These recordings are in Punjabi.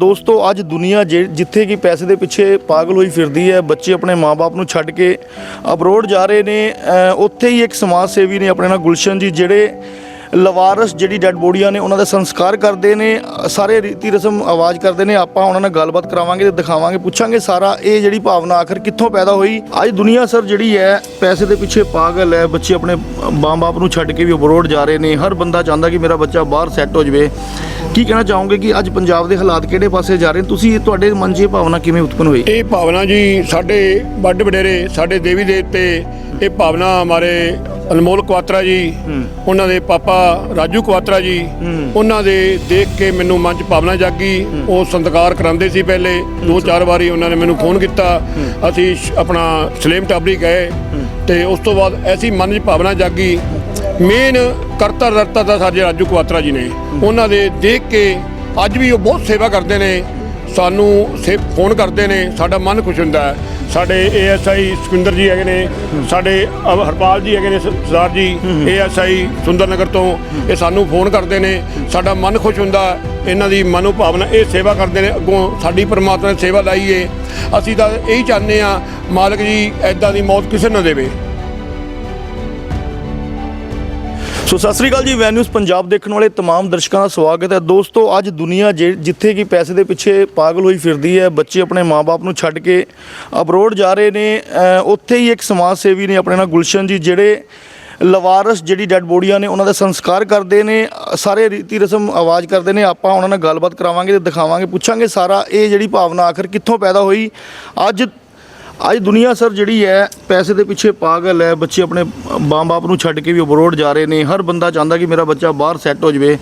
ਦੋਸਤੋ, ਅੱਜ ਦੁਨੀਆ ਜੇ- ਜਿੱਥੇ ਕਿ ਪੈਸੇ ਦੇ ਪਿੱਛੇ ਪਾਗਲ ਹੋਈ ਫਿਰਦੀ ਹੈ, ਬੱਚੇ ਆਪਣੇ ਮਾਪੇ ਨੂੰ ਛੱਡ ਕੇ ਅਬਰੋਡ ਜਾ ਰਹੇ ਨੇ ਉੱਥੇ ਹੀ ਇੱਕ ਸਮਾਜ ਸੇਵੀ ਨੇ ਆਪਣੇ ਨਾਲ ਗੁਲਸ਼ਨ ਜੀ, ਜਿਹੜੇ ਲਵਾਰਸ ਜਿਹੜੀ ਡੈੱਡ ਬੋਡੀਆਂ ਨੇ ਉਹਨਾਂ ਦਾ ਸੰਸਕਾਰ ਕਰਦੇ ਨੇ, ਸਾਰੇ ਰੀਤੀ ਰਸਮ ਆਵਾਜ਼ ਕਰਦੇ ਨੇ, ਆਪਾਂ ਉਹਨਾਂ ਨਾਲ ਗੱਲਬਾਤ ਕਰਾਵਾਂਗੇ ਤੇ ਦਿਖਾਵਾਂਗੇ, ਪੁੱਛਾਂਗੇ ਸਾਰਾ ਇਹ ਜਿਹੜੀ ਭਾਵਨਾ ਆਖਰ ਕਿੱਥੋਂ ਪੈਦਾ ਹੋਈ। ਅੱਜ ਦੁਨੀਆ ਸਰ ਜਿਹੜੀ ਹੈ, ਪੈਸੇ ਦੇ ਪਿੱਛੇ ਪਾਗਲ ਹੈ, ਬੱਚੇ ਆਪਣੇ ਮਾਂ-ਬਾਪ ਨੂੰ ਛੱਡ ਕੇ ਵੀ ਅਬਰੋਡ ਜਾ ਰਹੇ ਨੇ, ਹਰ ਬੰਦਾ ਚਾਹੁੰਦਾ ਕਿ ਮੇਰਾ ਬੱਚਾ ਬਾਹਰ ਸੈੱਟ ਹੋ ਜਾਵੇ। ਕੀ ਕਹਿਣਾ ਚਾਹੋਗੇ ਕਿ ਅੱਜ ਪੰਜਾਬ ਦੇ ਹਾਲਾਤ ਕਿਹੜੇ ਪਾਸੇ ਜਾ ਰਹੇ ਨੇ? ਤੁਸੀਂ ਤੁਹਾਡੇ ਮਨ 'ਚ ਇਹ ਭਾਵਨਾ ਕਿਵੇਂ ਉਤਪਨ ਹੋਈ? ਇਹ ਭਾਵਨਾ ਜੀ ਸਾਡੇ ਵੱਡ ਵਡੇਰੇ, ਸਾਡੇ ਦੇਵੀ ਦੇਵਤੇ, ਇਹ ਭਾਵਨਾ ਹਮਾਰੇ ਅਨਮੋਲ ਕੁਆਤਰਾ ਜੀ ਉਹਨਾਂ ਦੇ ਪਾਪਾ ਰਾਜੂ ਕੁਆਤਰਾ ਜੀ ਉਹਨਾਂ ਦੇ ਦੇਖ ਕੇ ਮੈਨੂੰ ਮਨ 'ਚ ਭਾਵਨਾ ਜਾਗੀ। ਉਹ ਸੰਤਕਾਰ ਕਰਾਉਂਦੇ ਸੀ ਪਹਿਲੇ। ਦੋ ਚਾਰ ਵਾਰੀ ਉਹਨਾਂ ਨੇ ਮੈਨੂੰ ਫੋਨ ਕੀਤਾ। ਅਸੀਂ ਆਪਣਾ ਸਲੇਮ ਟਾਬਰੀ ਗਏ। ਤੇ ਉਸ ਤੋਂ ਬਾਅਦ ਐਸੀ ਮਨ 'ਚ ਭਾਵਨਾ ਜਾਗੀ। ਮੇਨ ਕਰਤਾ ਦਰਤਾ ਦਾ ਸਾਡੇ ਰਾਜੂ ਕੁਆਤਰਾ ਜੀ ਨੇ। ਉਹਨਾਂ ਦੇ ਦੇਖ ਕੇ ਅੱਜ ਵੀ ਉਹ ਬਹੁਤ ਸੇਵਾ ਕਰਦੇ ਨੇ। ਸਾਨੂੰ ਸੇ ਫੋਨ ਕਰਦੇ ਨੇ। ਸਾਡਾ ਮਨ ਖੁਸ਼ ਹੁੰਦਾ ਹੈ। ਸਾਡੇ ਏਐਸਆਈ ਸੁਖਿੰਦਰ ਜੀ ਹੈਗੇ ਨੇ, ਸਾਡੇ ਹਰਪਾਲ ਜੀ ਹੈਗੇ ਨੇ ਸ- ਸਰਦਾਰ ਜੀ ਏਐਸਆਈ ਸੁੰਦਰਨਗਰ ਤੋਂ। ਇਹ ਸਾਨੂੰ ਫੋਨ ਕਰਦੇ ਨੇ, ਸਾਡਾ ਮਨ ਖੁਸ਼ ਹੁੰਦਾ, ਇਹਨਾਂ ਦੀ ਮਨੋ ਭਾਵਨਾ ਇਹ ਸੇਵਾ ਕਰਦੇ ਨੇ, ਅੱਗੋਂ ਸਾਡੀ ਪਰਮਾਤਮਾ ਨੇ ਸੇਵਾ ਲਾਈਏ ਅਸੀਂ ਤਾਂ ਇਹੀ ਚਾਹੁੰਦੇ ਆ ਮਾਲਕ ਜੀ ਐਦਾਂ ਦੀ ਮੌਤ ਕਿਸੇ ਨਾ ਦੇਵੇ। ਸੋ ਸਤਿ ਸ੍ਰੀ ਅਕਾਲ ਜੀ ਵੈ ਨਿਊਜ਼ ਪੰਜਾਬ ਦੇਖਣ ਵਾਲੇ तमाम ਦਰਸ਼ਕਾਂ ਦਾ ਸਵਾਗਤ ਹੈ ਦੋਸਤੋ ਅੱਜ ਦੁਨੀਆ ਜੇ- ਜਿੱਥੇ ਕਿ ਪੈਸੇ ਦੇ ਪਿੱਛੇ ਪਾਗਲ ਹੋਈ ਫਿਰਦੀ ਹੈ ਬੱਚੇ ਆਪਣੇ ਮਾਪੇ ਨੂੰ ਛੱਡ ਕੇ ਅਬਰੋਡ ਜਾ ਰਹੇ ਨੇ ਅ, ਉੱਥੇ ਹੀ ਇੱਕ ਸਮਾਜ ਸੇਵੀ ਨੇ ਆਪਣੇ ਨਾਲ ਗੁਲਸ਼ਨ ਜੀ ਜਿਹੜੇ ਲਵਾਰਸ ਜਿਹੜੀ ਡੈੱਡ ਬੋਡੀਆਂ ਨੇ ਉਹਨਾਂ ਦਾ ਸੰਸਕਾਰ ਕਰਦੇ ਨੇ ਅ, ਸਾਰੇ ਰੀਤੀ ਰਸਮ ਆਵਾਜ਼ ਕਰਦੇ ਨੇ ਆਪਾਂ ਉਹਨਾਂ ਨਾਲ ਗੱਲਬਾਤ ਕਰਾਵਾਂਗੇ ਤੇ ਦਿਖਾਵਾਂਗੇ ਪੁੱਛਾਂਗੇ ਸਾਰਾ ਇਹ ਜਿਹੜੀ ਭਾਵਨਾ ਆਖਰ ਕਿੱਥੋਂ ਪੈਦਾ ਹੋਈ ਅੱਜ ਅੱਜ ਦੁਨੀਆ ਸਰ ਜਿਹੜੀ ਹੈ ਪੈਸੇ ਦੇ ਪਿੱਛੇ ਪਾਗਲ ਹੈ। ਬੱਚੇ ਆਪਣੇ ਮਾਂ-ਬਾਪ ਨੂੰ ਛੱਡ ਕੇ ਵੀ ਅਬਰੋਡ ਜਾ ਰਹੇ ਨੇ। ਹਰ ਬੰਦਾ ਚਾਹੁੰਦਾ ਕਿ ਮੇਰਾ ਬੱਚਾ ਬਾਹਰ ਸੈੱਟ ਹੋ ਜਾਵੇ।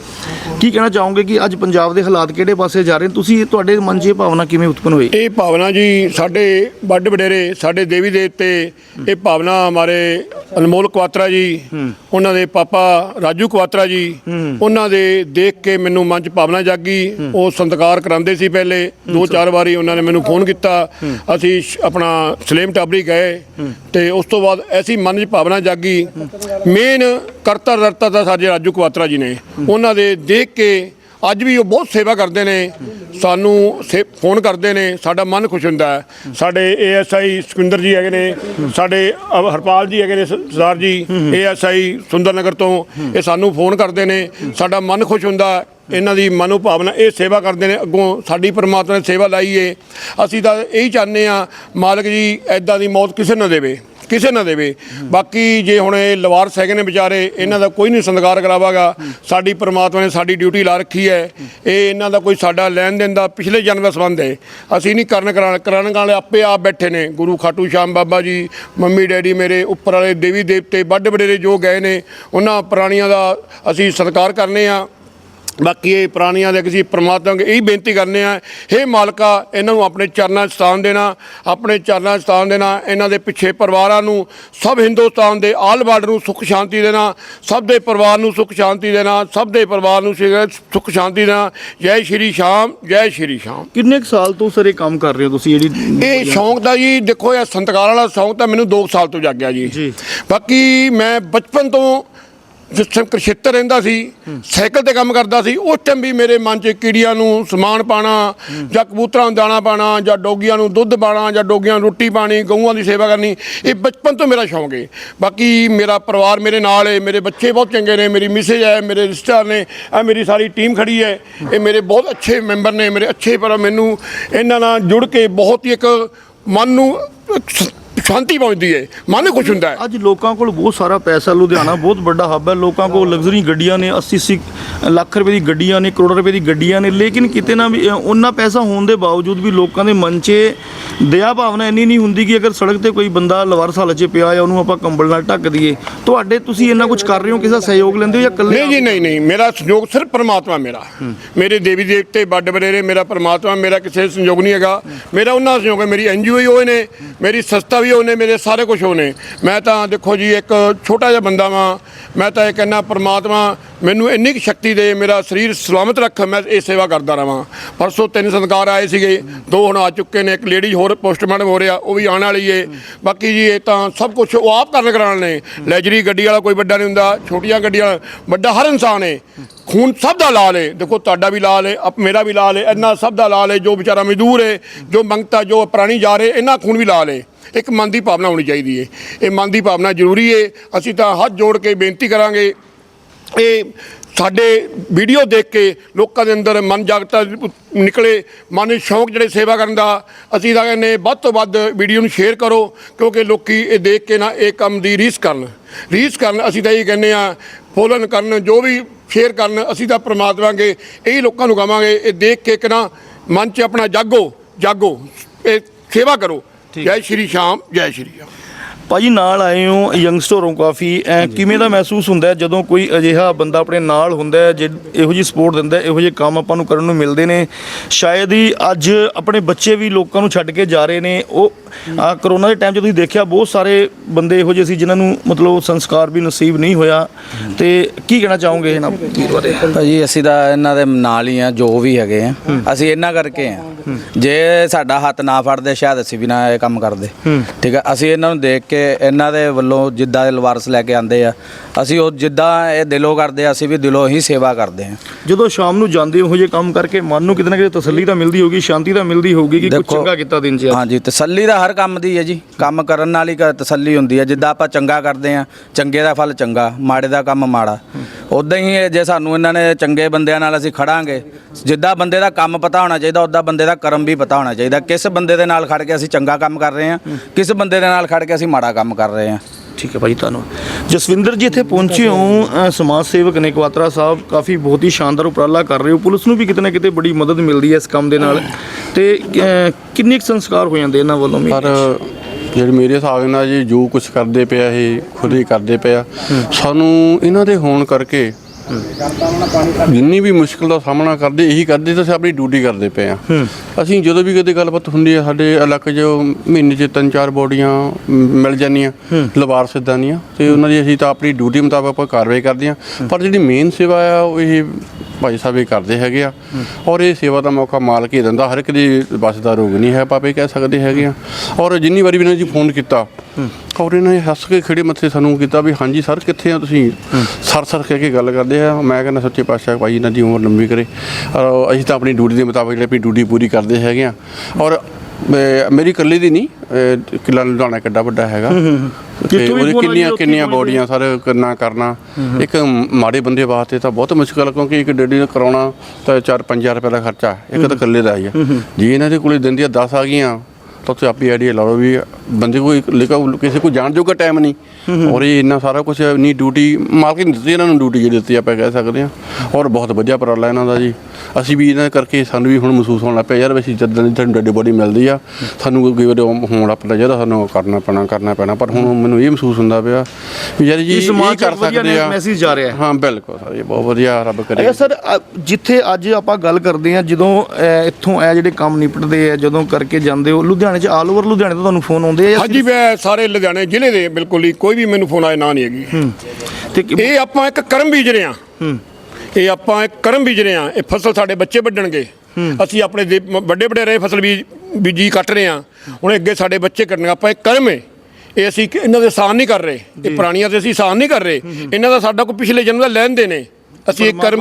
ਕੀ ਕਹਿਣਾ ਚਾਹੋਗੇ ਕਿ ਅੱਜ ਪੰਜਾਬ ਦੇ ਹਾਲਾਤ ਕਿਹੜੇ ਪਾਸੇ ਜਾ ਰਹੇ ਨੇ? ਤੁਸੀਂ ਤੁਹਾਡੇ ਮਨ 'ਚ ਇਹ ਭਾਵਨਾ ਕਿਵੇਂ ਉਤਪਨ ਹੋਈ? ਇਹ ਭਾਵਨਾ ਜੀ ਸਾਡੇ ਵੱਡ ਵਡੇਰੇ ਸਾਡੇ ਦੇਵੀ ਦੇਵਤੇ ਇਹ ਭਾਵਨਾ ਹਮਾਰੇ ਅਨਮੋਲ ਕੁਆਤਰਾ ਜੀ ਉਹਨਾਂ ਦੇ ਪਾਪਾ ਰਾਜੂ ਕੁਆਤਰਾ ਜੀ ਉਹਨਾਂ ਦੇ ਦੇਖ ਕੇ ਮੈਨੂੰ ਮਨ 'ਚ ਭਾਵਨਾ ਜਾਗੀ। ਉਹ ਸੰਤਕਾਰ ਕਰਾਉਂਦੇ ਸੀ ਪਹਿਲੇ। ਦੋ ਚਾਰ ਵਾਰੀ ਉਹਨਾਂ ਨੇ ਮੈਨੂੰ ਫੋਨ ਕੀਤਾ। ਅਸੀਂ ਆਪਣਾ ਸਲੇਮ ਟਾਬਰੀ ਗਏ ਤੇ ਉਸ ਤੋਂ ਬਾਅਦ ਐਸੀ ਮਨ 'ਚ ਭਾਵਨਾ ਜਾਗੀ। ਮੇਨ ਕਰਤਾ ਦਰਤਾ ਦਾ ਸਾਡੇ ਰਾਜੂ ਕੁਆਤਰਾ ਜੀ ਨੇ। ਉਹਨਾਂ ਦੇ ਦੇਖ ਕੇ ਅੱਜ ਵੀ ਉਹ ਬਹੁਤ ਸੇਵਾ ਕਰਦੇ ਨੇ। ਸਾਨੂੰ ਸੇ ਫੋਨ ਕਰਦੇ ਨੇ। ਸਾਡਾ ਮਨ ਖੁਸ਼ ਹੁੰਦਾ ਹੈ। ਸਾਡੇ ਏਐਸਆਈ ਸੁਖਿੰਦਰ ਜੀ ਹੈਗੇ ਨੇ। ਸਾਡੇ ਹਰਪਾਲ ਜੀ ਹੈਗੇ ਨੇ ਸਰਦਾਰ ਜੀ। ਏਐਸਆਈ ਸੁੰਦਰਨਗਰ ਤੋਂ ਇਹ ਸਾਨੂੰ ਫੋਨ ਕਰਦੇ ਨੇ। ਸਾਡਾ ਮਨ ਖੁਸ਼ ਹੁੰਦਾ। ਇਹਨਾਂ ਦੀ ਮਨੋ ਭਾਵਨਾ ਇਹ ਸੇਵਾ ਕਰਦੇ ਨੇ, ਅੱਗੋਂ ਸਾਡੀ ਪਰਮਾਤਮਾ ਨੇ ਸੇਵਾ ਲਾਈ ਲਾਈਏ ਅਸੀਂ ਤਾਂ ਇਹੀ ਚਾਹੁੰਦੇ ਆ ਮਾਲਕ ਜੀ ਐਦਾਂ ਦੀ ਮੌਤ ਕਿਸੇ ਨਾ ਦੇਵੇ, ਕਿਸੇ ਨਾ ਦੇਵੇ। ਬਾਕੀ ਜੇ ਹੁਣ ਇਹ ਲਵਾਰਸ ਹੈਗੇ ਨੇ ਵਿਚਾਰੇ, ਇਹਨਾਂ ਦਾ ਕੋਈ ਨਹੀਂ ਸੰਸਕਾਰ ਕਰਾਵਾਗਾ। ਸਾਡੀ ਪ੍ਰਮਾਤਮਾ ਨੇ ਸਾਡੀ ਡਿਊਟੀ ਲਾ ਰੱਖੀ ਹੈ। ਇਹ ਇਹਨਾਂ ਦਾ ਕੋਈ ਸਾਡਾ ਲੈਣ ਦੇਣ ਦਾ ਪਿਛਲੇ ਜਨਮ ਦਾ ਸੰਬੰਧ ਹੈ। ਅਸੀਂ ਨਹੀਂ ਕਰਨ ਕਰਾਣ ਕਰਾਉਣ ਵਾਲੇ, ਆਪੇ ਆਪ ਬੈਠੇ ਨੇ। ਗੁਰੂ ਖਾਟੂ ਸ਼ਾਮ ਬਾਬਾ ਜੀ, ਮੰਮੀ, ਡੈਡੀ ਮੇਰੇ, ਉੱਪਰ ਵਾਲੇ ਦੇਵੀ ਦੇਵਤੇ ਵੱਡ ਵਡੇਰੇ ਜੋ ਗਏ ਨੇ, ਉਹਨਾਂ ਪ੍ਰਾਣੀਆਂ ਦਾ ਅਸੀਂ ਸਤਿਕਾਰ ਕਰਨੇ ਆ ਬਾਕੀ ਇਹ ਪ੍ਰਾਣੀਆਂ ਦੇ ਕਿਸੇ ਪ੍ਰਮਾਤਮਾ ਅੱਗੇ ਇਹੀ ਬੇਨਤੀ ਕਰਨੇ ਆ ਹੇ ਮਾਲਕਾ ਇਹਨਾਂ ਨੂੰ ਆਪਣੇ ਚਰਨਾਂ 'ਚ ਸਥਾਨ ਦੇਣਾ ਆਪਣੇ ਚਰਨਾਂ 'ਚ ਸਥਾਨ ਦੇਣਾ ਇਹਨਾਂ ਦੇ ਪਿੱਛੇ ਪਰਿਵਾਰਾਂ ਨੂੰ ਸਭ ਹਿੰਦੁਸਤਾਨ ਦੇ ਆਲ ਵਰਲਡ ਨੂੰ ਸੁੱਖ ਸ਼ਾਂਤੀ ਦੇਣਾ ਸਭ ਦੇ ਪਰਿਵਾਰ ਨੂੰ ਸੁੱਖ ਸ਼ਾਂਤੀ ਦੇਣਾ ਸਭ ਦੇ ਪਰਿਵਾਰ ਨੂੰ ਸੁੱਖ ਸ਼ਾਂਤੀ ਦੇਣਾ ਜੈ ਸ਼੍ਰੀ ਸ਼ਾਮ ਜੈ ਸ਼੍ਰੀ ਸ਼ਾਮ ਕਿੰਨੇ ਕੁ ਸਾਲ ਤੋਂ ਸਰ ਇਹ ਕੰਮ ਕਰ ਰਹੇ ਹੋ ਤੁਸੀਂ ਜਿਹੜੀ ਇਹ ਸ਼ੌਂਕ ਦਾ ਜੀ ਦੇਖੋ ਇਹ ਸੰਤਕਾਰ ਵਾਲਾ ਸ਼ੌਂਕ ਤਾਂ ਮੈਨੂੰ 2 ਸਾਲ ਤੋਂ ਜਾਗਿਆ ਜੀ। ਬਾਕੀ ਮੈਂ ਬਚਪਨ ਤੋਂ ਜਿਸ ਟਾਈਮ ਕੁਰਸ਼ੇਤਰ ਰਹਿੰਦਾ ਸੀ, ਸਾਈਕਲ ਤੇ ਕੰਮ ਕਰਦਾ ਸੀ, ਉਸ ਟਾਈਮ ਵੀ ਮੇਰੇ ਮਨ 'ਚ ਕੀੜੀਆਂ ਨੂੰ ਸਮਾਨ ਪਾਣਾ ਜਾਂ ਕਬੂਤਰਾਂ ਨੂੰ ਦਾਣਾ ਪਾਣਾ ਜਾਂ ਡੋਗੀਆਂ ਨੂੰ ਦੁੱਧ ਪਾਣਾ ਜਾਂ ਡੋਗੀਆਂ ਨੂੰ ਰੋਟੀ ਪਾਣੀ, ਗਊਆਂ ਦੀ ਸੇਵਾ ਕਰਨੀ, ਇਹ ਬਚਪਨ ਤੋਂ ਮੇਰਾ ਸ਼ੌਂਕ ਹੈ ਬਾਕੀ ਮੇਰਾ ਪਰਿਵਾਰ ਮੇਰੇ ਨਾਲ ਹੈ ਮੇਰੇ ਬੱਚੇ ਬਹੁਤ ਚੰਗੇ ਨੇ, ਮੇਰੀ ਮਿਸੇਜ ਹੈ, ਮੇਰੇ ਰਿਸ਼ਤੇਦਾਰ ਨੇ ਆ ਮੇਰੀ ਸਾਰੀ ਟੀਮ ਖੜੀ ਹੈ। ਇਹ ਮੇਰੇ ਬਹੁਤ ਅੱਛੇ ਮੈਂਬਰ ਨੇ, ਮੇਰੇ ਅੱਛੇ ਪਰ ਮੈਨੂੰ ਇਹਨਾਂ ਨਾਲ ਜੁੜ ਕੇ ਬਹੁਤ ਹੀ ਇੱਕ ਮਨ ਨੂੰ ਸ਼ਾਂਤੀ ਪਹੁੰਚਦੀ ਹੈ ਮਨ ਖੁਸ਼ ਹੁੰਦਾ ਹੈ ਅੱਜ ਲੋਕਾਂ ਕੋਲ ਬਹੁਤ ਸਾਰਾ ਪੈਸਾ ਲੁਧਿਆਣਾ ਬਹੁਤ ਵੱਡਾ ਹੱਬ ਹੈ। ਲੋਕਾਂ ਕੋਲ ਲਗਜ਼ਰੀ ਗੱਡੀਆਂ ਨੇ 80 80 ਲੱਖ ਰੁਪਏ ਦੀ ਗੱਡੀਆਂ ਨੇ ਕਰੋੜ ਰੁਪਏ ਦੀ ਗੱਡੀਆਂ ਨੇ ਲੇਕਿਨ ਕਿਤੇ ਨਾ ਵੀ ਉਹਨਾਂ ਪੈਸਾ ਹੋਣ ਦੇ ਬਾਵਜੂਦ ਵੀ ਲੋਕਾਂ ਦੇ ਮਨ 'ਚ ਦਇਆ ਭਾਵਨਾ ਇੰਨੀ ਨਹੀਂ ਹੁੰਦੀ ਕਿ ਅਗਰ ਸੜਕ ਤੇ ਕੋਈ ਬੰਦਾ ਲਵਾਰਸ ਹਾਲਤ 'ਚ ਪਿਆ ਹੈ ਉਹਨੂੰ ਆਪਾਂ ਕੰਬਲ ਨਾਲ ਢੱਕ ਦਈਏ। ਤੁਹਾਡੇ ਤੁਸੀਂ ਇੰਨਾ ਕੁਝ ਕਰ ਰਹੇ ਹੋ ਕਿਸੇ ਦਾ ਸਹਿਯੋਗ ਲੈਂਦੇ ਹੋ ਜਾਂ ਇਕੱਲੇ ਨਹੀਂ ਜੀ ਨਹੀਂ ਨਹੀਂ ਮੇਰਾ ਸੰਯੋਗ ਸਿਰਫ ਪਰਮਾਤਮਾ ਮੇਰਾ। ਮੇਰੇ ਦੇਵੀ ਦੇਵਤੇ ਵੱਡ ਵਡੇਰੇ ਮੇਰਾ ਪਰਮਾਤਮਾ ਮੇਰਾ ਕਿਸੇ ਸੰਯੋਗ ਨਹੀਂ ਹੈਗਾ। ਮੇਰਾ ਉਹਨਾਂ ਦਾ ਸੰਯੋਗ ਹੈ ਮੇਰੀ ਐਨਜੀਓ ਹੀ ਹੋਏ ਨੇ ਮੇਰੀ ਸੰਸਥਾ ਵੀ ਉਹਨੇ ਮੇਰੇ ਸਾਰੇ ਕੁਝ ਹੋਏ ਨੇ ਮੈਂ ਤਾਂ ਦੇਖੋ ਜੀ, ਇੱਕ ਛੋਟਾ ਜਿਹਾ ਬੰਦਾ ਵਾਂ। ਮੈਂ ਤਾਂ ਇਹ ਕਹਿੰਦਾ, ਪਰਮਾਤਮਾ, ਮੈਨੂੰ ਇੰਨੀ ਕੁ ਸ਼ਕਤੀ ਦੇ, ਮੇਰਾ ਸਰੀਰ ਸਲਾਮਤ ਰੱਖ, ਮੈਂ ਇਹ ਸੇਵਾ ਕਰਦਾ ਰਵਾਂ ਪਰਸੋਂ ਤਿੰਨ ਸੰਸਕਾਰ ਆਏ ਸੀਗੇ। ਦੋ ਹੁਣ ਆ ਚੁੱਕੇ ਨੇ, ਇੱਕ ਲੇਡੀ ਹੋਰ ਪੋਸਟਮਾਰਟਮ ਹੋ ਰਿਹਾ, ਉਹ ਵੀ ਆਉਣ ਵਾਲੀ ਏ। ਬਾਕੀ ਜੀ, ਇਹ ਤਾਂ ਸਭ ਕੁਝ ਉਹ ਆਪ ਕਰਨ ਕਰਾਉਣ ਨੇ। ਲੈਜਰੀ ਗੱਡੀ ਵਾਲਾ ਕੋਈ ਵੱਡਾ ਨਹੀਂ ਹੁੰਦਾ, ਛੋਟੀਆਂ ਗੱਡੀਆਂ ਵੱਡਾ ਹਰ ਇਨਸਾਨ ਏ। ਖੂਨ ਸਭ ਦਾ ਲਾਲ ਹੈ ਦੇਖੋ, ਤੁਹਾਡਾ ਵੀ ਲਾਲ ਹੈ ਮੇਰਾ ਵੀ ਲਾਲ ਹੈ ਇੰਨਾ ਸਭ ਦਾ ਲਾਲ ਹੈ ਜੋ ਵਿਚਾਰਾ ਮਜ਼ਦੂਰ ਹੈ ਜੋ ਮੰਗਤਾ, ਜੋ ਪੁਰਾਣੀ ਜਾ ਰਹੇ ਇਹਨਾਂ ਖੂਨ ਵੀ ਲਾਲ ਹੈ ਇੱਕ ਮਨ ਦੀ ਭਾਵਨਾ ਹੋਣੀ ਚਾਹੀਦੀ ਹੈ ਇਹ ਮਨ ਦੀ ਭਾਵਨਾ ਜ਼ਰੂਰੀ ਹੈ ਅਸੀਂ ਤਾਂ ਹੱਥ ਜੋੜ ਕੇ ਬੇਨਤੀ ਕਰਾਂਗੇ, ਇਹ ਸਾਡੇ ਵੀਡੀਓ ਦੇਖ ਕੇ ਲੋਕਾਂ ਦੇ ਅੰਦਰ ਮਨ ਜਾਗਤਾ ਨਿਕਲੇ, ਮਨ ਵਿੱਚ ਸ਼ੌਂਕ ਜਿਹੜੇ ਸੇਵਾ ਕਰਨ ਦਾ, ਅਸੀਂ ਤਾਂ ਕਹਿੰਦੇ ਵੱਧ ਤੋਂ ਵੱਧ ਵੀਡੀਓ ਨੂੰ ਸ਼ੇਅਰ ਕਰੋ, ਕਿਉਂਕਿ ਲੋਕੀ ਇਹ ਦੇਖ ਕੇ ਨਾ ਇਹ ਕੰਮ ਦੀ ਰੀਸ ਕਰਨ। ਰੀਸ ਕਰਨ, ਅਸੀਂ ਤਾਂ ਇਹ ਕਹਿੰਦੇ ਆ ਫੋਲਨ ਕਰਨ, ਜੋ ਵੀ ਸ਼ੇਅਰ ਕਰਨ, ਅਸੀਂ ਤਾਂ ਪ੍ਰਮਾਤਮਾ ਅੱਗੇ ਇਹੀ ਲੋਕਾਂ ਨੂੰ ਕਹਾਂਗੇ ਇਹ ਦੇਖ ਕੇ ਕਿ ਨਾ ਮਨ 'ਚ ਆਪਣਾ ਜਾਗੋ ਜਾਗੋ, ਇਹ ਸੇਵਾ ਕਰੋ। ਜੈ ਸ਼੍ਰੀ ਸ਼ਾਮ ਜੈ ਸ਼੍ਰੀ ਰਾਮ ਭਾਜੀ ਨਾਲ ਆਏ ਹੋ ਯੰਗਸਟਰ ਹੋ ਕਾਫੀ ਐ ਕਿਵੇਂ ਦਾ ਮਹਿਸੂਸ ਹੁੰਦਾ ਹੈ ਜਦੋਂ ਕੋਈ ਅਜਿਹਾ ਬੰਦਾ ਆਪਣੇ ਨਾਲ ਹੁੰਦਾ ਹੈ ਜੇ ਇਹੋ ਜੀ ਸਪੋਰਟ ਦਿੰਦਾ ਹੈ, ਇਹੋ ਜਿਹੇ ਕੰਮ ਆਪਾਂ ਨੂੰ ਕਰਨ ਨੂੰ ਮਿਲਦੇ ਨੇ? ਸ਼ਾਇਦ ਹੀ ਅੱਜ ਆਪਣੇ ਬੱਚੇ ਵੀ ਲੋਕਾਂ ਨੂੰ ਛੱਡ ਕੇ ਜਾ ਰਹੇ ਨੇ। ਉਹ ਆ ਕਰੋਨਾ ਦੇ ਟਾਈਮ 'ਚ ਤੁਸੀਂ ਦੇਖਿਆ ਬਹੁਤ ਸਾਰੇ ਬੰਦੇ ਇਹੋ ਜਿਹੇ ਸੀ ਜਿਨ੍ਹਾਂ ਨੂੰ ਮਤਲਬ ਸੰਸਕਾਰ ਵੀ ਨਸੀਬ ਨਹੀਂ ਹੋਇਆ। ਤੇ ਕੀ ਕਹਿਣਾ ਚਾਹੋਗੇ ਇਹਨਾਂ ਵੀਰ ਬਾਰੇ? ਭਾਜੀ ਅਸੀਂ ਤਾਂ ਇਹਨਾਂ ਦੇ ਨਾਲ ਹੀ ਆ ਜੋ ਵੀ ਹੈਗੇ ਆ। ਅਸੀਂ ਇਹਨਾਂ ਕਰਕੇ ਆ। ਜੇ ਸਾਡਾ ਹੱਥ ਨਾ ਫੜਦੇ ਸ਼ਾਇਦ ਅਸੀਂ ਵੀ ਨਾ ਇਹ ਕੰਮ ਕਰਦੇ। ਠੀਕ ਹੈ ਅਸੀਂ ਇਹਨਾਂ ਨੂੰ ਦੇਖ ਕੇ ਕਿ ਇਹਨਾਂ ਦੇ ਵੱਲੋਂ ਜਿੱਦਾਂ ਦੇ ਲਵਾਰਸ ਲੈ ਕੇ ਆਂਦੇ ਆ ਅਸੀਂ ਉਹ ਜਿੱਦਾਂ ਇਹ ਦਿਲੋਂ ਕਰਦੇ ਆ ਅਸੀਂ ਵੀ ਦਿਲੋਂ ਹੀ ਸੇਵਾ ਕਰਦੇ ਆ। ਜਦੋਂ ਸ਼ਾਮ ਨੂੰ ਜਾਂਦੇ ਹੋ ਜਿਹੇ ਕੰਮ ਕਰਕੇ ਮਨ ਨੂੰ ਕਿਤੇ ਨਾ ਕਿਤੇ ਤਸੱਲੀ ਤਾਂ ਮਿਲਦੀ ਹੋਗੀ ਸ਼ਾਂਤੀ ਤਾਂ ਮਿਲਦੀ ਹੋਗੀ ਕਿ ਕੁਝ ਦੇਖੋ- ਚੰਗਾ ਕੀਤਾ ਦਿਨ 'ਚ। ਹਾਂਜੀ ਤਸੱਲੀ ਤਾਂ ਹਰ ਕੰਮ ਦੀ ਹੈ ਜੀ। ਕੰਮ ਕਰਨ ਨਾਲ ਹੀ ਕ- ਤਸੱਲੀ ਹੁੰਦੀ ਹੈ। ਜਿੱਦਾਂ ਆਪਾਂ ਚੰਗਾ ਕਰਦੇ ਆ ਚੰਗੇ ਦਾ ਫਲ ਚੰਗਾ ਮਾੜੇ ਦਾ ਕੰਮ ਮਾੜਾ। ਉਦਾਂ ਹੀ ਇਹ ਜੇ ਸਾਨੂੰ ਇਹਨਾਂ ਨੇ ਚੰਗੇ ਬੰਦਿਆਂ ਨਾਲ ਅਸੀਂ ਖੜਾਂਗੇ ਜਿੱਦਾਂ ਬੰਦੇ ਦਾ ਕੰਮ ਪਤਾ ਹੋਣਾ ਚਾਹੀਦਾ ਉਦਾਂ ਬੰਦੇ ਦਾ ਕਰਮ ਵੀ ਪਤਾ ਹੋਣਾ ਚਾਹੀਦਾ। ਕਿਸ ਬੰਦੇ ਦੇ ਨਾਲ ਖੜ ਕੇ ਅਸੀਂ ਚੰਗਾ ਕੰਮ ਕਰ ਰਹੇ ਹਾਂ ਕਿਸ ਬੰਦੇ ਦੇ ਨਾਲ ਖੜ ਕੇ ਅਸੀਂ ਮਾੜਾ ਕੰਮ ਕਰ ਰਹੇ ਹਾਂ ਠੀਕ ਹੈ ਭਾਈ ਧੰਨਵਾਦ। ਜਸਵਿੰਦਰ ਜੀ ਇੱਥੇ ਪਹੁੰਚੇ ਹੋ ਅ, ਸਮਾਜ ਸੇਵਕ ਨੇ ਕੁਆਤਰਾ ਸਾਹਿਬ ਕਾਫੀ ਬਹੁਤ ਹੀ ਸ਼ਾਨਦਾਰ ਉਪਰਾਲਾ ਕਰ ਰਹੇ ਹੋ। ਪੁਲਿਸ ਨੂੰ ਵੀ ਕਿਤੇ ਨਾ ਕਿਤੇ ਬੜੀ ਮਦਦ ਮਿਲਦੀ ਹੈ ਇਸ ਕੰਮ ਦੇ ਨਾਲ। ਤੇ ਅ, ਕਿੰਨੇ ਕੁ ਸੰਸਕਾਰ ਹੋ ਜਾਂਦੇ ਇਹਨਾਂ ਵੱਲੋਂ ਵੀ ਪਰ ਜਿਹੜੇ ਮੇਰੇ ਹਿਸਾਬ ਨਾਲ ਜੀ ਜੋ ਕੁਝ ਕਰਦੇ ਪਿਆ ਇਹ ਖੁਦ ਹੀ ਕਰਦੇ ਪਿਆ। ਸਾਨੂੰ ਇਹਨਾਂ ਦੇ ਹੋਣ ਕਰਕੇ ਜਿੰਨੀ ਵੀ ਮੁਸ਼ਕਲ ਦਾ ਸਾਹਮਣਾ ਕਰਦੇ ਇਹੀ ਕਰਦੇ ਤਾਂ ਅਸੀਂ ਆਪਣੀ ਡਿਊਟੀ ਕਰਦੇ ਪਏ ਆ ਅਸੀਂ ਜਦੋਂ ਵੀ ਕਦੇ ਗੱਲਬਾਤ ਹੁੰਦੀ ਹੈ ਸਾਡੇ ਇਲਾਕੇ 'ਚ ਮਹੀਨੇ 'ਚ ਤਿੰਨ ਚਾਰ ਬੋਡੀਆਂ ਮਿਲ ਜਾਂਦੀਆਂ ਲਵਾਰ ਸਿੱਧਾਂ ਦੀਆਂ। ਤੇ ਉਹਨਾਂ ਦੀ ਅਸੀਂ ਤਾਂ ਆਪਣੀ ਡਿਊਟੀ ਮੁਤਾਬਕ ਆਪਾਂ ਕਾਰਵਾਈ ਕਰਦੇ ਆ ਪਰ ਜਿਹੜੀ ਮੇਨ ਸੇਵਾ ਆ ਉਹ ਇਹ ਭਾਈ ਸਾਹਿਬ ਇਹ ਕਰਦੇ ਹੈਗੇ ਆ। ਔਰ ਇਹ ਸੇਵਾ ਦਾ ਮੌਕਾ ਮਾਲਕ ਹੀ ਦਿੰਦਾ ਹਰ ਇੱਕ ਦੀ ਬਸ ਦਾ ਰੋਗ ਨਹੀਂ ਹੈ ਇਹ ਕਹਿ ਸਕਦੇ ਹੈਗੇ ਆ ਔਰ ਜਿੰਨੀ ਵਾਰੀ ਵੀ ਇਹਨਾਂ ਜੀ ਫੋਨ ਕੀਤਾ ਔਰ ਇਹਨਾਂ ਨੇ ਹੱਸ ਕੇ ਖੜੇ ਮੱਥੇ ਸਾਨੂੰ ਕੀਤਾ ਵੀ ਹਾਂਜੀ ਸਰ ਕਿੱਥੇ ਆ ਤੁਸੀਂ? ਸਰ ਸਰ ਕਹਿ ਕੇ ਗੱਲ ਕਰਦੇ ਆ। ਮੈਂ ਕਹਿੰਦਾ ਸੱਚੇ ਪਾਤਸ਼ਾਹ ਭਾਈ ਇਹਨਾਂ ਦੀ ਉਮਰ ਲੰਬੀ ਕਰੇ। ਔਰ ਅਸੀਂ ਤਾਂ ਆਪਣੀ ਡਿਊਟੀ ਦੇ ਮੁਤਾਬਕ ਜਿਹੜੀ ਆਪਣੀ ਡਿਊਟੀ ਪੂਰੀ ਕਰਦੇ ਹੈਗੇ ਆ। ਔਰ ਮੇਰੀ ਇਕੱਲੇ ਦੀ ਨਹੀਂ ਕਿਲਾ ਲੁਧਿਆਣਾ ਕਿੱਡਾ ਵੱਡਾ ਹੈਗਾ। ਤੇ ਉਹਦੇ ਕਿੰਨੀਆਂ ਕਿੰਨੀਆਂ ਬੋਡੀਆਂ ਸਰ ਕਰਨਾ। ਕਰਨਾ ਇੱਕ ਮਾੜੇ ਬੰਦੇ ਵਾਸਤੇ ਤਾਂ ਬਹੁਤ ਮੁਸ਼ਕਲ ਕਿਉਂਕਿ ਇੱਕ ਡੇਡੀ ਦਾ ਕਰਾਉਣਾ ਤਾਂ 4-5000 ਰੁਪਏ ਦਾ ਖਰਚਾ ਇੱਕ ਤਾਂ ਇਕੱਲੇ ਦਾ ਹੀ ਆ। ਜੇ ਇਹਨਾਂ ਦੇ ਕੋਲੇ ਦਿਨ ਦੀਆਂ 10 ਆ ਗਈਆਂ ਤਾਂ ਤੁਸੀਂ ਆਪੀ ਆਈਡੀਆ ਲਾ ਲਓ ਵੀ ਬੰਦੇ ਕੋਈ ਲਿਖਾ ਕਿਸੇ ਕੋਈ ਜਾਣ ਜੋਗਾ ਟਾਈਮ ਨਹੀਂ। ਔਰ ਇਹ ਇੰਨਾ ਸਾਰਾ ਕੁਝ ਨਹੀਂ ਡਿਊਟੀ ਮਾਲਕ ਨੇ ਦਿੱਤੀ ਇਹਨਾਂ ਨੂੰ ਡਿਊਟੀ ਜਿਹੜੀ ਦਿੱਤੀ ਆਪਾਂ ਕਹਿ ਸਕਦੇ ਹਾਂ। ਔਰ ਬਹੁਤ ਵਧੀਆ ਉਪਰਾਲਾ ਇਹਨਾਂ ਦਾ ਜੀ। ਅਸੀਂ ਵੀ ਇਹਨਾਂ ਕਰਕੇ ਸਾਨੂੰ ਵੀ ਹੁਣ ਮਹਿਸੂਸ ਹੋਣ ਲੱਗ ਪਿਆ ਯਾਰ ਵੀ ਅਸੀਂ ਜਦੋਂ ਦੀ ਤੁਹਾਨੂੰ ਡੈਡ ਬੋਡੀ ਮਿਲਦੀ ਆ ਸਾਨੂੰ ਕਈ ਵਾਰ ਹੋਣ ਲੱਗ ਪੈਂਦਾ ਜਿਹੜਾ ਸਾਨੂੰ ਕਰਨਾ ਪੈਣਾ ਕਰਨਾ ਪੈਣਾ ਪਰ ਹੁਣ ਮੈਨੂੰ ਇਹ ਮਹਿਸੂਸ ਹੁੰਦਾ ਪਿਆ ਵੀ ਯਾਰ ਜੀ ਇਹ ਸਮਾਜ ਕਰ ਸਕਦੇ ਆ। ਮੈਸੇਜ ਜਾ ਰਿਹਾ ਹੈ। ਹਾਂ ਬਿਲਕੁਲ ਸਰ ਇਹ ਬਹੁਤ ਵਧੀਆ ਰੱਬ ਕਰੇ। ਅੱਛਾ ਸਰ ਅ, ਜਿੱਥੇ ਅੱਜ ਆਪਾਂ ਗੱਲ ਕਰਦੇ ਹਾਂ ਜਦੋਂ ਅ, ਇੱਥੋਂ ਇਹ ਜਿਹੜੇ ਕੰਮ ਨਿਪਟਦੇ ਆ ਜਦੋਂ ਕਰਕੇ ਜਾਂਦੇ ਹੋ ਲੁਧਿਆਣੇ 'ਚ ਆਲ ਓਵਰ ਲੁਧਿਆਣੇ ਤੋਂ ਤੁਹਾਨੂੰ ਫੋਨ ਆਉਂਦੇ ਆ ਜਾਂ ਹਾਂਜੀ ਮੈਂ ਸਾਰੇ ਲੁਧਿਆਣੇ ਜ਼ਿਲ੍ਹੇ ਦੇ ਬਿਲਕੁਲ ਹੀ ਕੋਈ ਵੀ ਮੈਨੂੰ ਫੋਨ ਆਇਆ ਨਾ ਨਹੀਂ ਹੈਗੀ। ਤੇ ਕਿ- ਇਹ ਆਪਾਂ ਇੱਕ ਕਰਮ ਬੀਜ ਰਹੇ ਹਾਂ। ਇਹ ਆਪਾਂ ਇੱਕ ਕਰਮ ਬੀਜ ਰਹੇ ਹਾਂ ਇਹ ਫਸਲ ਸਾਡੇ ਬੱਚੇ ਵੱਢਣਗੇ। ਅਸੀਂ ਆਪਣੇ ਦੇ- ਵੱਡੇ ਵੱਡੇ ਰਹੇ ਫਸਲ ਬੀਜ ਬੀਜੀ ਕੱਟ ਰਹੇ ਹਾਂ। ਹੁਣ ਅੱਗੇ ਸਾਡੇ ਬੱਚੇ ਕੱਟਣਗੇ ਆਪਾਂ ਇੱਕ ਕਰਮ ਹੈ। ਇਹ ਅਸੀਂ ਇਹਨਾਂ ਦੇ ਆਸਾਨ ਨਹੀਂ ਕਰ ਰਹੇ। ਇਹ ਪੁਰਾਣੀਆਂ ਤੇ ਅਸੀਂ ਆਸਾਨ ਨਹੀਂ ਕਰ ਰਹੇ। ਇਹਨਾਂ ਦਾ ਸਾਡਾ ਕੋਈ ਪਿਛਲੇ ਜਨਮ ਦਾ ਲੈਣ ਦੇਣ ਹੈ। ਅਸੀਂ ਇੱਕ ਕਰਮ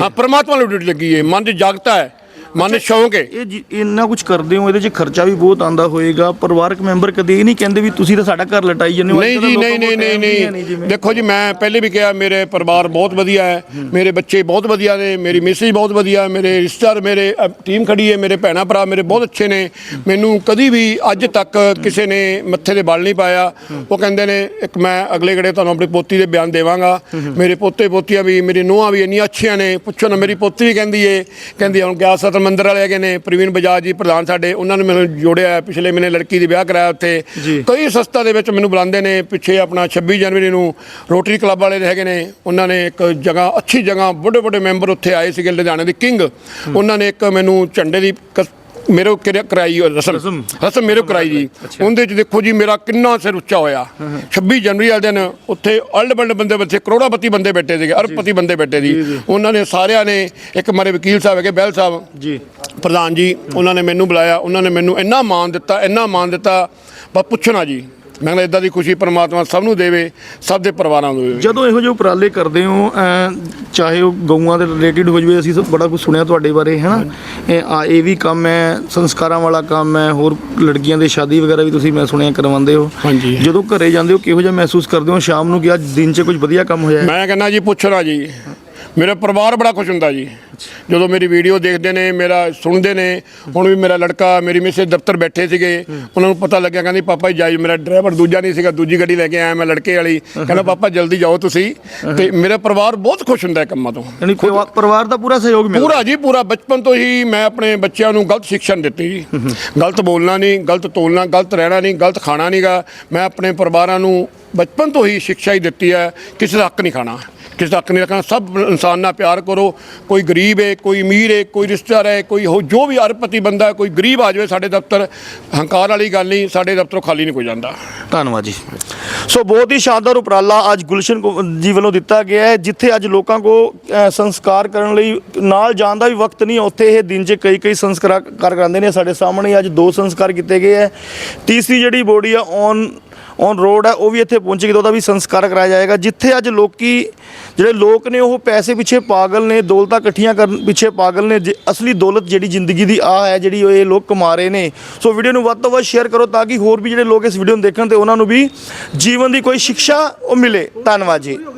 ਹਾਂ ਪਰਮਾਤਮਾ ਨੂੰ ਡਿਊਟੀ ਲੱਗੀ ਹੈ। ਮਨ 'ਚ ਜਾਗਤਾ ਹੈ। ਮਨ ਸ਼ੌਂਕ ਹੈ। ਇਹ ਜੀ- ਇੰਨਾ ਕੁਝ ਕਰਦੇ ਹੋ ਇਹਦੇ 'ਚ ਖਰਚਾ ਵੀ ਬਹੁਤ ਆਂਦਾ ਹੋਏਗਾ। ਪਰਿਵਾਰਕ ਮੈਂਬਰ ਕਦੇ ਇਹ ਨਹੀਂ ਕਹਿੰਦੇ ਵੀ ਤੁਸੀਂ ਤਾਂ ਸਾਡਾ ਘਰ ਲਟਾਈ ਜਾਂਦੇ ਹੋ ਨਹੀਂ ਅੱਜ ਕੱਲ੍ਹ ਜੀ ਲੋਕਾਂ ਨਹੀਂ ਕੋਲ ਨਹੀਂ time ਵੀ ਹੈ ਨਹੀਂ। ਜਿਵੇਂ। ਦੇਖੋ ਜੀ ਮੈਂ ਪਹਿਲੇ ਵੀ ਕਿਹਾ ਮੇਰੇ ਪਰਿਵਾਰ ਬਹੁਤ ਵਧੀਆ ਹੈ ਮੇਰੇ ਬੱਚੇ ਬਹੁਤ ਵਧੀਆ ਨੇ ਮੇਰੀ ਮਿਸਿਸ ਬਹੁਤ ਵਧੀਆ ਹੈ, ਮੇਰੇ ਰਿਸ਼ਤੇਦਾਰ ਮੇਰੇ ਟੀਮ ਖੜੀ ਹੈ ਮੇਰੇ ਭੈਣਾਂ ਭਰਾ ਮੇਰੇ ਬਹੁਤ ਅੱਛੇ ਨੇ। ਮੈਨੂੰ ਕਦੀ ਵੀ ਅੱਜ ਤੱਕ ਕਿਸੇ ਨੇ ਮੱਥੇ ਦੇ ਬਲ ਨਹੀਂ ਪਾਇਆ। ਉਹ ਕਹਿੰਦੇ ਨੇ ਇੱਕ ਮੈਂ ਅਗਲੇ ਗੜੇ ਤੁਹਾਨੂੰ ਆਪਣੀ ਪੋਤੀ ਦੇ ਬਿਆਨ ਦੇਵਾਂਗਾ। ਮੇਰੇ ਪੋਤੇ ਪੋਤੀਆਂ ਵੀ ਮੇਰੀ ਨੂੰਹਾਂ ਵੀ ਇੰਨੀਆਂ ਅੱਛੀਆਂ ਨੇ। ਪੁੱਛੋ ਨਾ ਮੇਰੀ ਪੋਤੀ ਵੀ ਕਹਿੰਦੀ ਏ ਕਹਿੰਦੀ ਹੁਣ ਗਿਆਸ ਸਤਰ ਮੰਦਰ ਵਾਲੇ ਹੈਗੇ ਨੇ ਪ੍ਰਵੀਨ ਬਜਾਜ ਜੀ ਪ੍ਰਧਾਨ ਸਾਡੇ ਉਹਨਾਂ ਨੇ ਮੈਨੂੰ ਜੋੜਿਆ। ਪਿਛਲੇ ਮਹੀਨੇ ਲੜਕੀ ਦੇ ਵਿਆਹ ਕਰਾਇਆ ਉੱਥੇ। ਕਈ ਸੰਸਥਾ ਦੇ ਵਿੱਚ ਮੈਨੂੰ ਬੁਲਾਉਂਦੇ ਨੇ ਪਿੱਛੇ ਆਪਣਾ 26 ਜਨਵਰੀ ਨੂੰ ਰੋਟਰੀ ਕਲੱਬ ਵਾਲੇ ਹੈਗੇ ਨੇ ਉਹਨਾਂ ਨੇ ਇੱਕ ਜਗ੍ਹਾ ਅੱਛੀ ਜਗ੍ਹਾ ਵੱਡੇ ਵੱਡੇ ਮੈਂਬਰ ਉੱਥੇ ਆਏ ਸੀਗੇ ਲੁਧਿਆਣੇ ਦੇ ਕਿੰਗ ਉਹਨਾਂ ਨੇ ਇੱਕ ਮੈਨੂੰ ਝੰਡੇ ਦੀ ਮੇਰੇ ਕਿਰਿਆ- ਕਰਾਈ ਰਸਮ? ਰਸਮ। ਮੇਰੇ ਕਰਾਈ ਜੀ ਉਹਦੇ ਚ ਦੇਖੋ ਜੀ ਮੇਰਾ ਕਿੰਨਾ ਸਿਰ ਉੱਚਾ ਹੋਇਆ। 26 ਜਨਵਰੀ ਵਾਲੇ ਦਿਨ ਉੱਥੇ ਅਲਡ ਬਲਡ ਬੰਦੇ ਬੱਚੇ ਕਰੋੜਾਪਤੀ ਬੰਦੇ ਬੈਠੇ ਸੀਗੇ ਅਰਬਪਤੀ ਬੰਦੇ ਬੈਠੇ ਸੀ। ਉਹਨਾਂ ਨੇ ਸਾਰਿਆਂ ਨੇ ਇੱਕ ਮਾਰੇ ਵਕੀਲ ਸਾਹਿਬ ਹੈਗੇ ਬਹਿਲ ਸਾਹਿਬ ਜੀ। ਪ੍ਰਧਾਨ ਜੀ ਉਹਨਾਂ ਨੇ ਮੈਨੂੰ ਬੁਲਾਇਆ ਉਹਨਾਂ ਨੇ ਮੈਨੂੰ ਇੰਨਾ ਮਾਣ ਦਿੱਤਾ ਇੰਨਾ ਮਾਣ ਦਿੱਤਾ। ਬਸ ਪੁੱਛਣਾ ਜੀ ਮੈਂ ਕਹਿੰਦਾ ਇਦਾਂ ਦੀ ਖੁਸ਼ੀ ਪ੍ਰਮਾਤਮਾ ਸਭ ਨੂੰ ਦੇਵੇ ਸਭ ਦੇ ਪਰਿਵਾਰਾਂ ਨੂੰ ਦੇਵੇ। ਜਦੋਂ ਇਹੋ ਜਿਹੇ ਉਪਰਾਲੇ ਕਰਦੇ ਹੋ ਚਾਹੇ ਉਹ ਗਊਆਂ ਦੇ ਰਿਲੇਟਡ ਹੋ ਜਵੇ ਅਸੀਂ ਬੜਾ ਕੁਝ ਸੁਣਿਆ ਤੁਹਾਡੇ ਬਾਰੇ ਹੈ ਨਾ? ਆ ਇਹ ਵੀ ਕੰਮ ਹੈ ਸੰਸਕਾਰਾਂ ਵਾਲਾ ਕੰਮ ਹੈ ਹੋਰ ਲੜਕੀਆਂ ਦੇ ਸ਼ਾਦੀ ਵਗੈਰਾ ਵੀ ਤੁਸੀਂ ਮੈਂ ਸੁਣਿਆ ਕਰਵਾਉਂਦੇ ਹੋ। ਹਾਂਜੀ। ਜਦੋਂ ਘਰੇ ਜਾਂਦੇ ਹੋ ਕਿਹੋ ਜਿਹਾ ਮਹਿਸੂਸ ਕਰਦੇ ਹੋ? ਸ਼ਾਮ ਨੂੰ ਕਿ ਅੱਜ ਦਿਨ 'ਚ ਕੁਝ ਵਧੀਆ ਕੰਮ ਹੋਇਆ ਮੈਂ ਕਹਿੰਦਾ ਜੀ ਪੁੱਛਣਾ ਜੀ। ਮੇਰਾ ਪਰਿਵਾਰ ਬੜਾ ਖੁਸ਼ ਹੁੰਦਾ ਜੀ। ਜਦੋਂ ਮੇਰੀ ਵੀਡੀਓ ਦੇਖਦੇ ਨੇ ਮੇਰਾ ਸੁਣਦੇ ਨੇ ਹੁਣ ਵੀ ਮੇਰਾ ਲੜਕਾ ਮੇਰੀ ਮਿਸੇ ਦਫ਼ਤਰ ਬੈਠੇ ਸੀਗੇ। ਉਹਨਾਂ ਨੂੰ ਪਤਾ ਲੱਗਿਆ ਕਹਿੰਦੀ ਪਾਪਾ ਜੀ ਜਾਈ ਮੇਰਾ ਡਰਾਈਵਰ ਦੂਜਾ ਨਹੀਂ ਸੀਗਾ ਦੂਜੀ ਗੱਡੀ ਲੈ ਕੇ ਆਇਆ ਮੈਂ ਲੜਕੇ ਵਾਲੀ। ਕਹਿੰਦਾ ਪਾਪਾ ਜਲਦੀ ਜਾਓ ਤੁਸੀਂ। ਤੇ ਮੇਰਾ ਪਰਿਵਾਰ ਬਹੁਤ ਖੁਸ਼ ਹੁੰਦਾ ਹੈ ਕੰਮਾਂ ਤੋਂ। ਯਾਨੀ ਪਰਿਵਾ- ਪਰਿਵਾਰ ਦਾ ਪੂਰਾ ਸਹਿਯੋਗ ਮਿਲਦਾ। ਪੂਰਾ ਜੀ ਪੂਰਾ। ਬਚਪਨ ਤੋਂ ਹੀ ਮੈਂ ਆਪਣੇ ਬੱਚਿਆਂ ਨੂੰ ਗਲਤ ਸਿੱਖਿਆ ਦਿੱਤੀ ਜੀ। ਗਲਤ ਬੋਲਣਾ ਨਹੀਂ ਗਲਤ ਤੋਲਣਾ ਗਲਤ ਰਹਿਣਾ ਨਹੀਂ ਗਲਤ ਖਾਣਾ ਨਹੀਂਗਾ ਮੈਂ ਆਪਣੇ ਪਰਿਵਾਰਾਂ ਨੂੰ ਬਚਪਨ ਤੋਂ ਹੀ ਸਿੱਖਿਆ ਹੀ ਦਿੱਤੀ ਹੈ ਕਿਸੇ ਦਾ ਹੱਕ ਨਹੀਂ ਖਾਣਾ। ਕਿਸੇ ਤੱਕ ਨਹੀਂ ਰੱਖਣਾ। ਸਭ ਇਨਸਾਨ ਨਾਲ ਪਿਆਰ ਕਰੋ। ਕੋਈ ਗਰੀਬ ਹੈ, ਕੋਈ ਅਮੀਰ ਹੈ, ਕੋਈ ਰਿਸ਼ਤੇਦਾਰ ਹੈ, ਕੋਈ ਹੋ ਜੋ ਵੀ ਅਰਬਪਤੀ ਬੰਦਾ ਕੋਈ ਗਰੀਬ ਆ ਜਾਵੇ ਸਾਡੇ ਦਫ਼ਤਰ, ਹੰਕਾਰ ਵਾਲੀ ਗੱਲ ਨਹੀਂ, ਸਾਡੇ ਦਫ਼ਤਰੋਂ ਖਾਲੀ ਨਹੀਂ ਕੋਈ ਜਾਂਦਾ। ਧੰਨਵਾਦ ਜੀ। ਸੋ ਬਹੁਤ ਹੀ ਸ਼ਾਨਦਾਰ ਉਪਰਾਲਾ ਅੱਜ ਗੁਲਸ਼ਨ ਕੋ- ਜੀ ਵੱਲੋਂ ਦਿੱਤਾ ਗਿਆ ਹੈ, ਜਿੱਥੇ ਅੱਜ ਲੋਕਾਂ ਕੋ ਸੰਸਕਾਰ ਕਰਨ ਲਈ ਨਾਲ ਜਾਣ ਦਾ ਵੀ ਵਕਤ ਨਹੀਂ ਉੱਥੇ ਇਹ ਦਿਨ 'ਚ ਕਈ ਕਈ ਸੰਸਕਾਰ ਕਰ ਕਰਾਉਂਦੇ ਨੇ। ਸਾਡੇ ਸਾਹਮਣੇ ਅੱਜ ਦੋ ਸੰਸਕਾਰ ਕੀਤੇ ਗਏ ਹੈ। ਤੀਸਰੀ ਜਿਹੜੀ ਬੋਡੀ ਆ ਔਨ ਔਨ ਰੋਡ ਹੈ, ਉਹ ਵੀ ਇੱਥੇ ਪਹੁੰਚੇਗੀ ਤਾਂ ਉਹਦਾ ਵੀ ਸੰਸਕਾਰ ਕਰਾਇਆ ਜਾਏਗਾ। ਜਿੱਥੇ ਅੱਜ ਲੋਕੀ, ਜਿਹੜੇ ਲੋਕ ਨੇ, ਉਹ ਪੈਸੇ ਪਿੱਛੇ ਪਾਗਲ ਨੇ, ਦੌਲਤਾਂ ਇਕੱਠੀਆਂ ਕਰਨ ਪਿੱਛੇ ਪਾਗਲ ਨੇ, ਜੇ ਅਸਲੀ ਦੌਲਤ ਜਿਹੜੀ ਜ਼ਿੰਦਗੀ ਦੀ ਆ ਹੈ, ਜਿਹੜੀ ਉਹ ਇਹ ਲੋਕ ਕਮਾ ਰਹੇ ਨੇ। ਸੋ ਵੀਡੀਓ ਨੂੰ ਵੱਧ ਤੋਂ ਵੱਧ ਸ਼ੇਅਰ ਕਰੋ ਤਾਂ ਕਿ ਹੋਰ ਵੀ ਜਿਹੜੇ ਲੋਕ ਇਸ ਵੀਡੀਓ ਨੂੰ ਦੇਖਣ ਤੇ ਉਹਨਾਂ ਨੂੰ ਵੀ ਜੀਵਨ ਦੀ ਕੋਈ ਸਿੱਖਿਆ ਉਹ ਮਿਲੇ। ਧੰਨਵਾਦ ਜੀ।